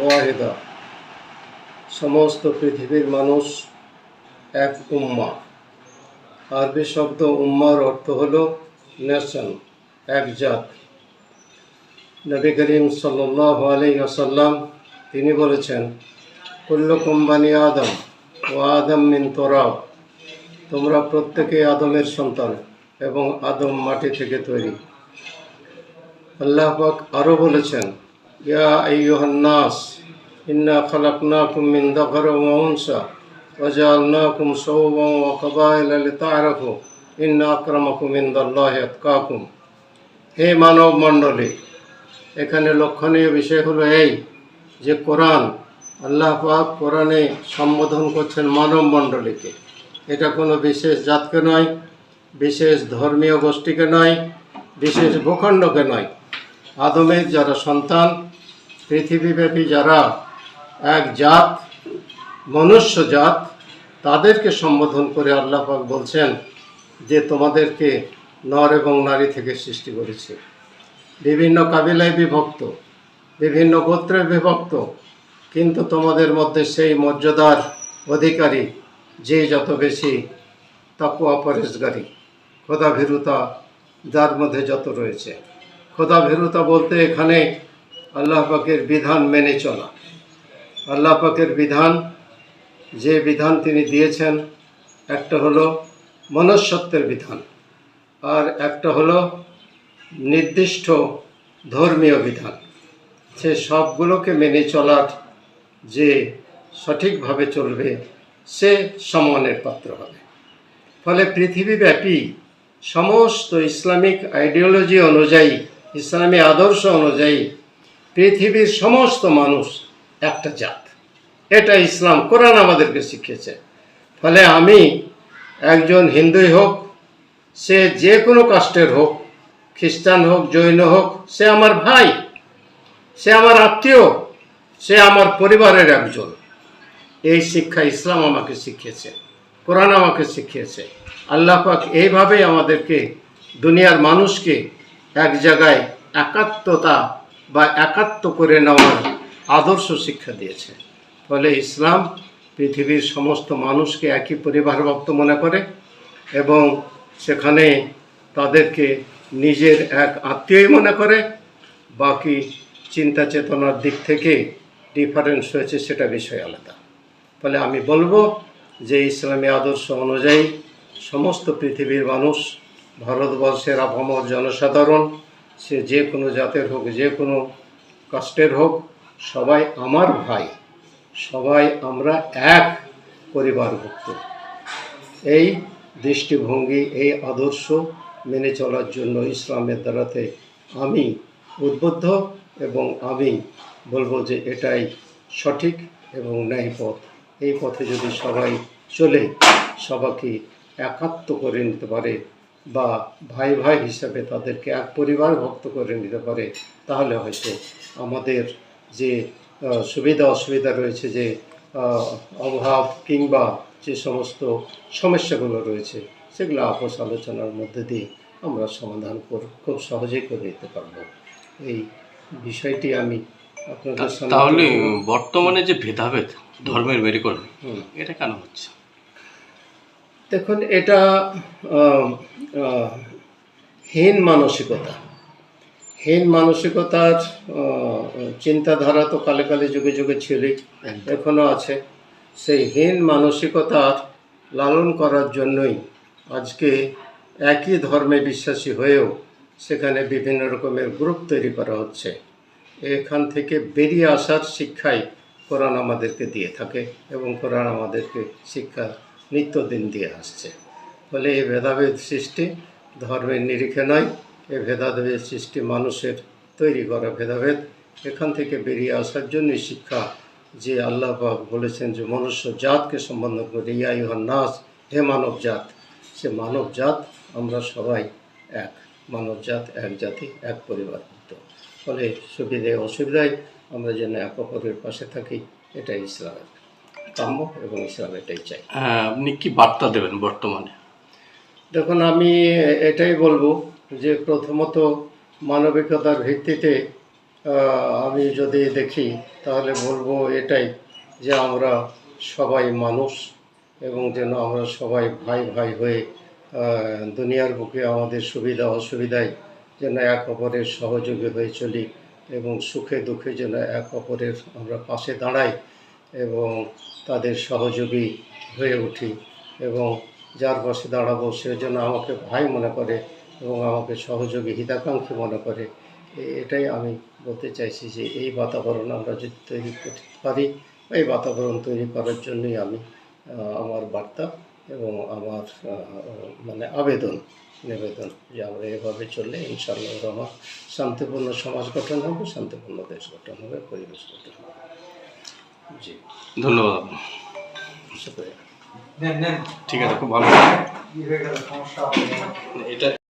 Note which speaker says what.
Speaker 1: ওয়াহিদা। সমস্ত পৃথিবীর মানুষ এক উম্মা। আরবি শব্দ উম্মার অর্থ হলো নেশন এক জাত। নবী করিম সাল্লাহ আসাল্লাম তিনি বলেছেন, কুল্লুকুম বানি আদম ও আদম মিন তোরাও তোমরা প্রত্যেকে আদমের সন্তান এবং আদম মাটি থেকে তৈরি। আল্লাহ পাক আরও বলেছেন, ইয়া আইয়ুহান নাস, ইন্না খালাকনাকুম মিন যাকার ওয়া উনসা শুউবান ওয়া কাবাইলা লিতাআরাফু ইন্না আকরামাকুম ইনদাল্লাহি আতকাকুম। হে মানব মণ্ডলী এখানে লক্ষণীয় বিষয় হলো এই যে কোরআন, আল্লাহ পাক কোরআনে সম্বোধন করছেন মানব মণ্ডলীকে এটা কোনো বিশেষ জাতকে নয়, বিশেষ ধর্মীয় গোষ্ঠীকে নয়, বিশেষ ভূখণ্ডকে নয়। আদমের যারা সন্তান, পৃথিবীব্যাপী যারা এক জাত, মনুষ্য জাত, তাদেরকে সম্বোধন করে আল্লাহ পাক বলছেন যে তোমাদেরকে নর এবং নারী থেকে সৃষ্টি করেছে। বিভিন্ন কাবিলায় বিভক্ত, বিভিন্ন গোত্রে বিভক্ত, কিন্তু তোমাদের মধ্যে সেই মর্যাদার অধিকারী যে যত বেশি তাকুয়া পরেশগারী খোদা ভীরুতা যার মধ্যে যত রয়েছে। খোদা ভীরুতা বলতে এখানে আল্লাহ পাকের বিধান মেনে চলা। আল্লাহ পাকের বিধান, যে বিধান তিনি দিয়েছেন, একটা হলো মনুষ্যত্বের বিধান। আর একটা হলো নির্দিষ্ট ধর্মীয় বিধান। সে সবগুলোকে মেনে চলার যে সঠিকভাবে চলবে সে সম্মানের পাত্র হবে। ফলে পৃথিবীব্যাপী সমস্ত ইসলামিক আইডিওলজি অনুযায়ী, ইসলামী আদর্শ অনুযায়ী পৃথিবীর সমস্ত মানুষ একটা জাত। এটা ইসলাম, কোরআন আমাদেরকে শিখিয়েছে। ফলে আমি একজন হিন্দুই হোক, সে যে কোনো কাস্টের হোক, খ্রিস্টান হোক, জৈন হোক, সে আমার ভাই, সে আমার আত্মীয়, সে আমার পরিবারের একজন। এই শিক্ষা ইসলাম আমাকে শিখিয়েছে, কোরআন আমাকে শিখিয়েছে। আল্লাহ পাক এইভাবেই আমাদেরকে, দুনিয়ার মানুষকে এক জায়গায় একাত্মতা বা একাত্ম করে নেওয়ার আদর্শ শিক্ষা দিয়েছে। ফলে ইসলাম পৃথিবীর সমস্ত মানুষকে একই পরিবারভক্ত মনে করে এবং সেখানে তাদেরকে নিজের এক আত্মীয়ই মনে করে। বাকি চিন্তা চেতনার দিক থেকে ডিফারেন্স হয়েছে, সেটা বিষয় আলাদা। ফলে আমি বলব যে ইসলামী আদর্শ অনুযায়ী সমস্ত পৃথিবীর মানুষ, ভারতবর্ষের আপামর জনসাধারণ, সে যে কোনো জাতের হোক, যে কোনো কাস্টের হোক, সবাই আমার ভাই, সবাই আমরা এক পরিবারভুক্ত এই দৃষ্টিভঙ্গি, এই আদর্শ মেনে চলার জন্য ইসলামের দ্বারাতে আমি উদ্বুদ্ধ এবং আমি বলব যে এটাই সঠিক এবং ন্যায় পথ এই পথে যদি সবাই চলে সবাইকে একাত্ম করে নিতে পারে বা ভাই ভাই হিসাবে তাদেরকে এক পরিবার ভক্ত করে নিতে পারে, তাহলে হয়তো আমাদের যে সুবিধা অসুবিধা রয়েছে, যে অভাব কিংবা যে সমস্ত সমস্যাগুলো রয়েছে, সেগুলো আপোষ আলোচনার মধ্যে দিয়ে আমরা সমাধান খুব সহজেই করে নিতে পারব। এই বিষয়টি আমি
Speaker 2: তাহলে বর্তমানে যে ভেদাভেদ ধর্মের মেরুকরণ। এটা কেন হচ্ছে?
Speaker 1: দেখুন এটা হীন মানসিকতা। হীন মানসিকতার চিন্তাধারা তো কালে কালে যুগে যুগে ছিলই
Speaker 2: একদম।
Speaker 1: এখনও আছে। সেই হীন মানসিকতার লালন করার জন্যই আজকে একই ধর্মে বিশ্বাসী হয়েও সেখানে বিভিন্ন রকমের গ্রুপ তৈরি করা হচ্ছে। এখান থেকে বেরিয়ে আসার শিক্ষাই কোরআন আমাদেরকে দিয়ে থাকে এবং কোরআন আমাদেরকে শিক্ষা নিত্যদিন দিয়ে আসছে। ফলে এই ভেদাভেদ সৃষ্টি ধর্মের নিরিখে নয়, এই ভেদাভেদ সৃষ্টি মানুষের তৈরি করা ভেদাভেদ। এখান থেকে বেরিয়ে আসার জন্যই শিক্ষা যে আল্লাহ পাক বলেছেন যে মনুষ্য জাতকে সম্বোধন করে, ইয়া ইউহান নাস, হে মানব জাত। সে মানব জাত, আমরা সবাই এক। মানব জাত এক জাতি, এক পরিবারভুক্ত ফলে সুবিধে অসুবিধায় আমরা যেন এক অপরের পাশে থাকি এটাই ইসলামের কাম্য এবং ইসলাম এটাই চাই।
Speaker 2: আপনি কি বার্তা দেবেন বর্তমানে?
Speaker 1: দেখুন আমি এটাই বলব যে প্রথমত মানবিকতার ভিত্তিতে আমি যদি দেখি তাহলে বলব এটাই যে আমরা সবাই মানুষ এবং যেন আমরা সবাই ভাই ভাই হয়ে দুনিয়ার বুকে আমাদের সুবিধা অসুবিধায় যেন এক অপরের সহযোগী হয়ে চলি এবং সুখে দুঃখে যেন এক অপরের আমরা পাশে দাঁড়াই এবং তাদের সহযোগী হয়ে উঠি এবং যার পাশে দাঁড়াবো সে যেন আমাকে ভাই মনে করে এবং আমাকে সহযোগী হিতাকাঙ্ক্ষী মনে করে। এটাই আমি বলতে চাইছি যে এই বাতাবরণ আমরা যদি তৈরি করতে পারি, এই বাতাবরণ তৈরি করার জন্যই আমি আমার বার্তা এবং আমার মানে আবেদন নিবেদন যে আমরা এভাবে চললে ইনশাআল্লাহ রহমান শান্তিপূর্ণ সমাজ গঠন হবে শান্তিপূর্ণ দেশ গঠন হবে পরিবেশ গঠন হবে। জি।
Speaker 2: ধন্যবাদ
Speaker 1: শুক্রিয়া।
Speaker 2: ঠিক আছে খুব ভালো। এটা